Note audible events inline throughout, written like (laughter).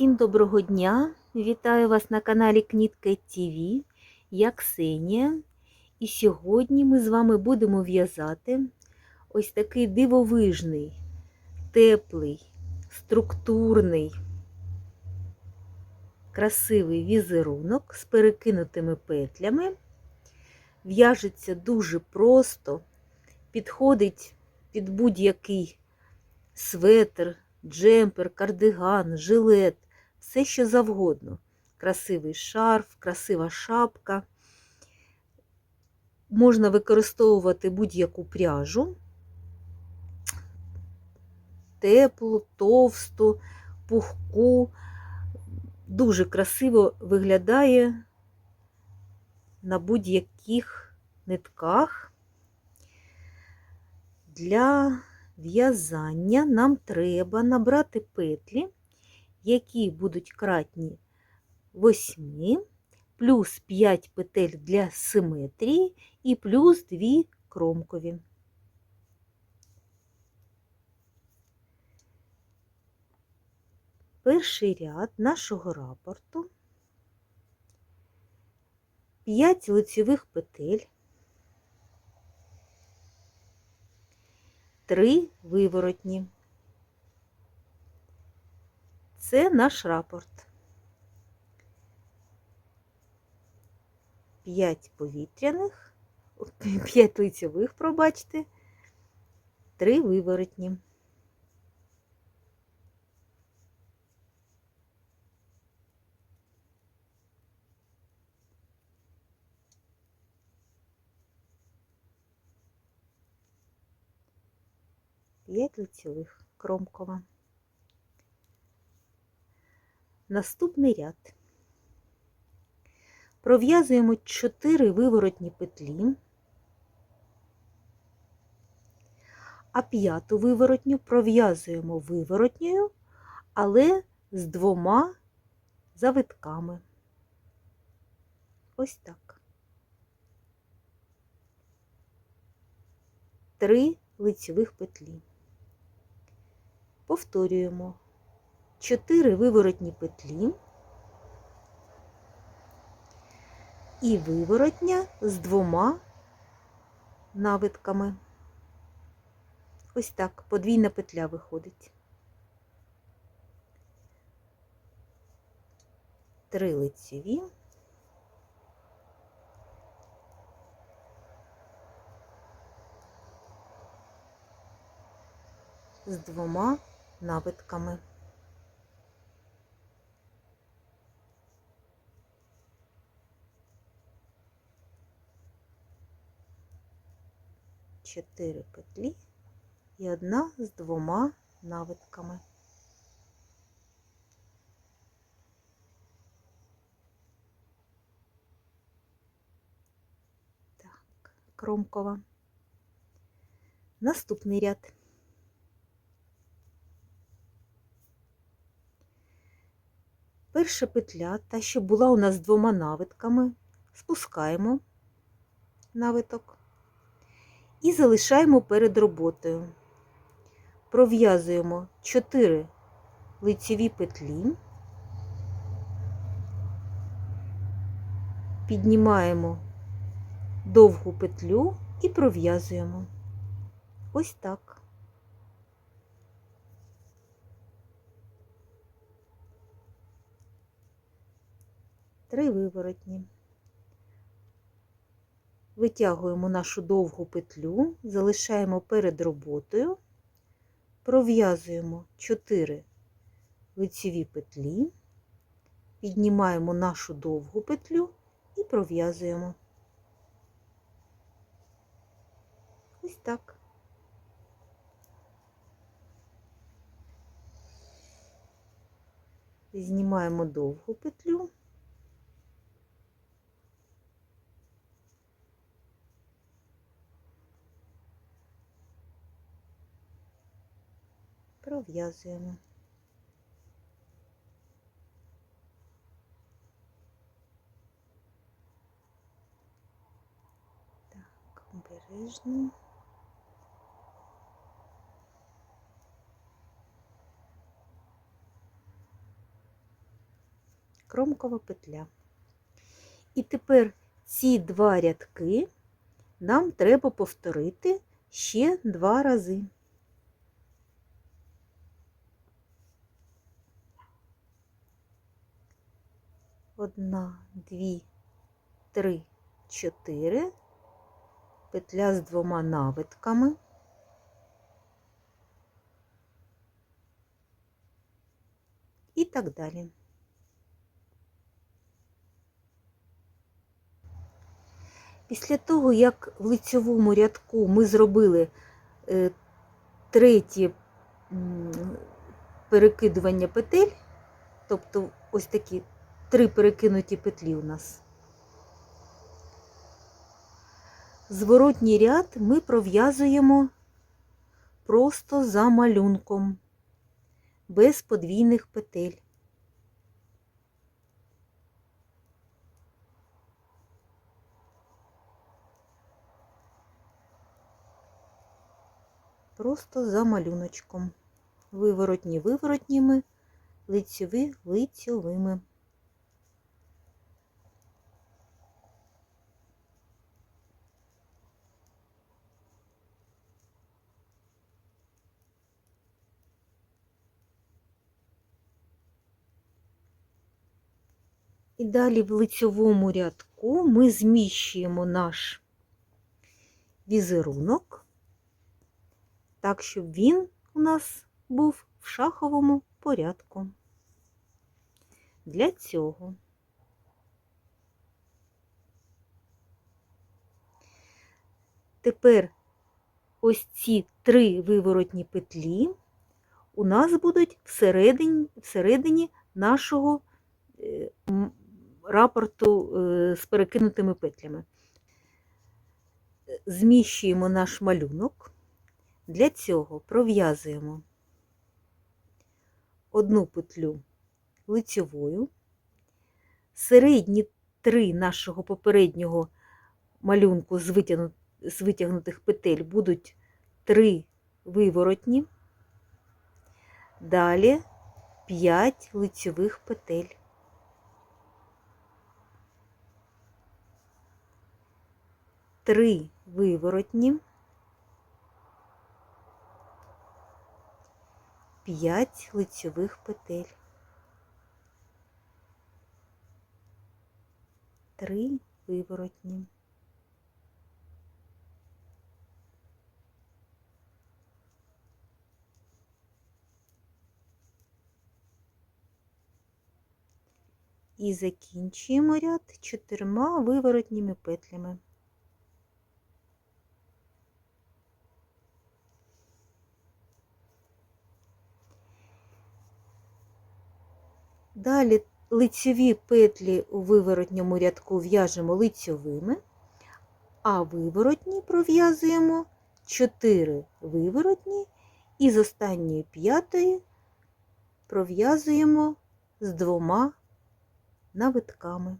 Всім доброго дня! Вітаю вас на каналі Кнітка ТВ. Я Ксенія. І сьогодні ми з вами будемо в'язати ось такий дивовижний, теплий, структурний, красивий візерунок з перекинутими петлями. В'яжеться дуже просто, підходить під будь-який светр, джемпер, кардиган, жилет, все що завгодно. Красивий шарф, красива шапка. Можна використовувати будь-яку пряжу, теплу, товсту, пухку. Дуже красиво виглядає на будь-яких нитках. Для в'язання нам треба набрати петлі, які будуть кратні 8, плюс 5 петель для симетрії і плюс 2 кромкові. Перший ряд нашого рапорту 5 лицевих петель, 3 виворотні. Це наш рапорт. 5 повітряних, (laughs) 5 лицевих, пробачте, 3 виворотні. П'ять лицевих кромкова. Наступний ряд. Пров'язуємо 4 виворотні петлі, а п'яту виворотню пров'язуємо виворотньою, але з двома завитками. Ось так. Три лицевих петлі. Повторюємо 4 виворотні петлі і виворотня з двома навитками. Ось так подвійна петля виходить. Три лицеві. З двома навитками. Чотири петлі і одна з двома навитками. Так, кромкова. Наступний ряд. Перша петля, та, що була у нас двома навитками, спускаємо навиток і залишаємо перед роботою. Пров'язуємо 4 лицеві петлі, піднімаємо довгу петлю і пров'язуємо. Ось так. Три виворотні. Витягуємо нашу довгу петлю, залишаємо перед роботою, пров'язуємо 4 лицеві петлі, піднімаємо нашу довгу петлю і пров'язуємо. Ось так. Знімаємо довгу петлю. Пров'язуємо. Так, обережно. кромкова петля. І тепер ці два рядки нам треба повторити ще два рази. Одна, дві, три, чотири. Петля з двома навитками. І так далі. Після того, як в лицьовому рядку ми зробили е, третє перекидування петель, тобто ось такі три перекинуті петлі у нас, зворотній ряд ми пров'язуємо просто за малюнком, без подвійних петель. Просто за малюночком. Виворотні виворотніми, лицьові лицьовими. І далі в лицьовому рядку ми зміщуємо наш візерунок, так, щоб він у нас був в шаховому порядку. Для цього тепер ось ці три виворотні петлі у нас будуть всередині, всередині нашого е, рапорту е, з перекинутими петлями. Зміщуємо наш малюнок. Для цього пров'язуємо одну петлю лицьовою, середні три нашого попереднього малюнку з, витягнутих петель будуть три виворотні, далі 5 лицьових петель. Три виворотні, 5 лицьових петель. Три виворотні. І закінчуємо ряд чотирма виворотніми петлями. Далі лицьові петлі у виворотньому рядку в'яжемо лицьовими, а виворотні пров'язуємо 4 виворотні і з останньої п'ятої пров'язуємо з двома навитками.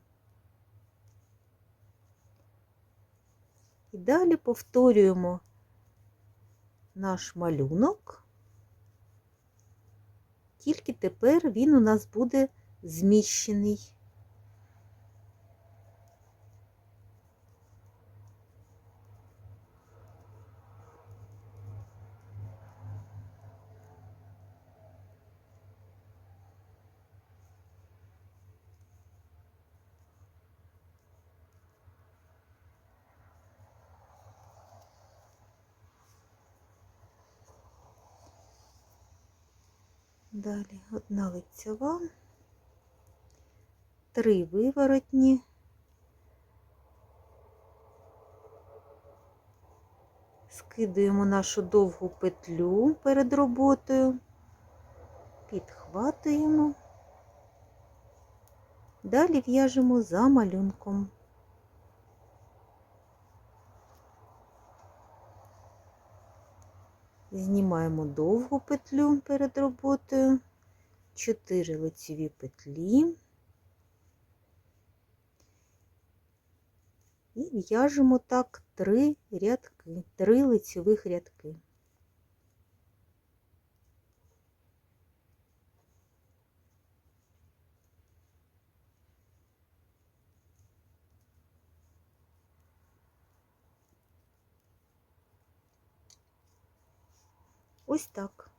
І далі повторюємо наш малюнок, тільки тепер він у нас буде зміщений. Далі одна лицьова, три виворотні, скидуємо нашу довгу петлю перед роботою, підхватуємо, далі в'яжемо за малюнком. Знімаємо довгу петлю перед роботою, 4 лицеві петлі і в'яжемо так 3 рядки, 3 лицевих рядки. Ось так.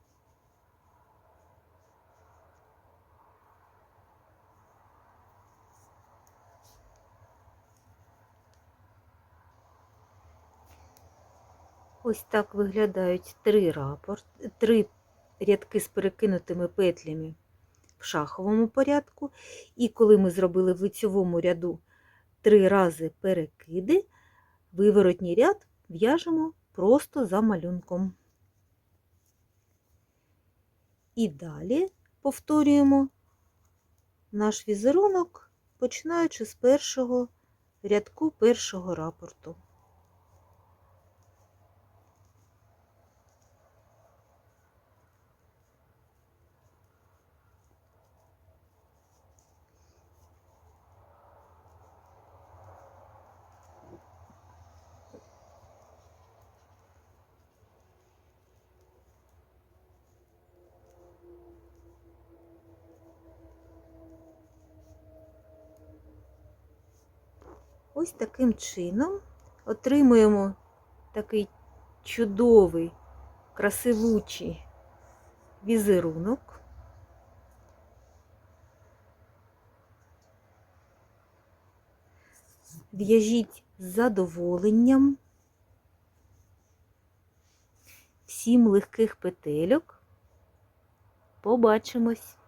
Ось так виглядають три рапорт, три рядки з перекинутими петлями в шаховому порядку. І коли ми зробили в лицьовому ряду три рази перекиди, виворотній ряд в'яжемо просто за малюнком. І далі повторюємо наш візерунок, починаючи з першого рядку першого рапорту. Ось таким чином отримуємо такий чудовий, красивучий візерунок. В'яжіть з задоволенням. Всім легких петельок. Побачимось!